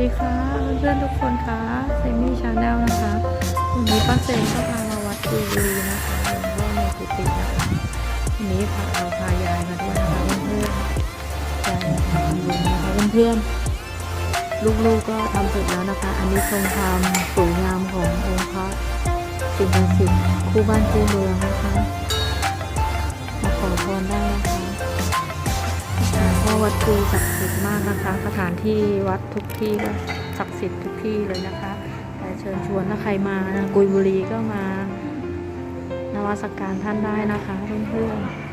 ดีค่ะเพื่อนๆทุกคนค่ะเซมี่ชาแนลนะคะวันนี้ป้าเซนก็พามาวัดกุยบุรีนะคะหลวงพ่อในกุฏินะคะวันนี้พาเราพายายมาด้วยนะคะเพื่อนๆยายมาทำบุญนะคะเพื่อนๆลูกๆก็ทำเสร็จแล้วนะคะ อันนี้ทรงความสวยงามขององค์พระสิ่งศักดิ์สิทธิ์คู่บ้านคู่เมืองนะคะมาขอพรได้นะคะ วัดคุยศักดิ์สิทธิ์มากนะคะ สถานที่วัดทุกที่ก็ศักดิ์สิทธิ์ทุกที่เลยนะคะ แต่เชิญชวนถ้าใครมากุยบุรีก็มานวัสการท่านได้นะคะเพื่อนๆ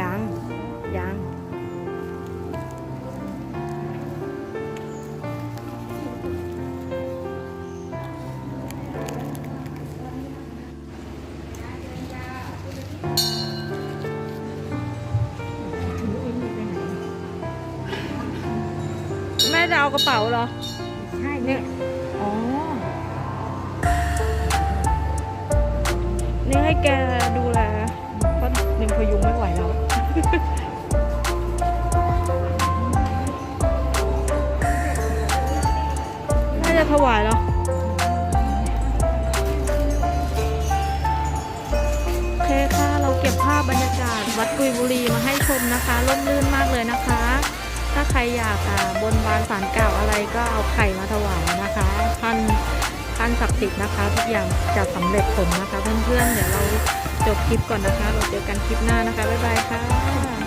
ยังยังยังแม่จะเอากระเป๋าเหรอ ใช่เนี่ย อ๋อ นี่ให้แกดู ถวายแล้วโอเคค่ะ เราเก็บภาพบรรยากาศวัดกุยบุรีมาให้ชมนะคะร่มรื่นมากเลยนะคะ ถ้าใครอยากอ่าบนบานสารกล่าวอะไรก็เอาไข่มาถวายนะคะท่านท่านศักดิ์สิทธิ์นะคะ ทุกอย่างจะสำเร็จผลนะคะ เพื่อนๆเดี๋ยวเราจบคลิปก่อนนะคะ เราเจอกันคลิปหน้านะคะ บ๊ายบายค่ะ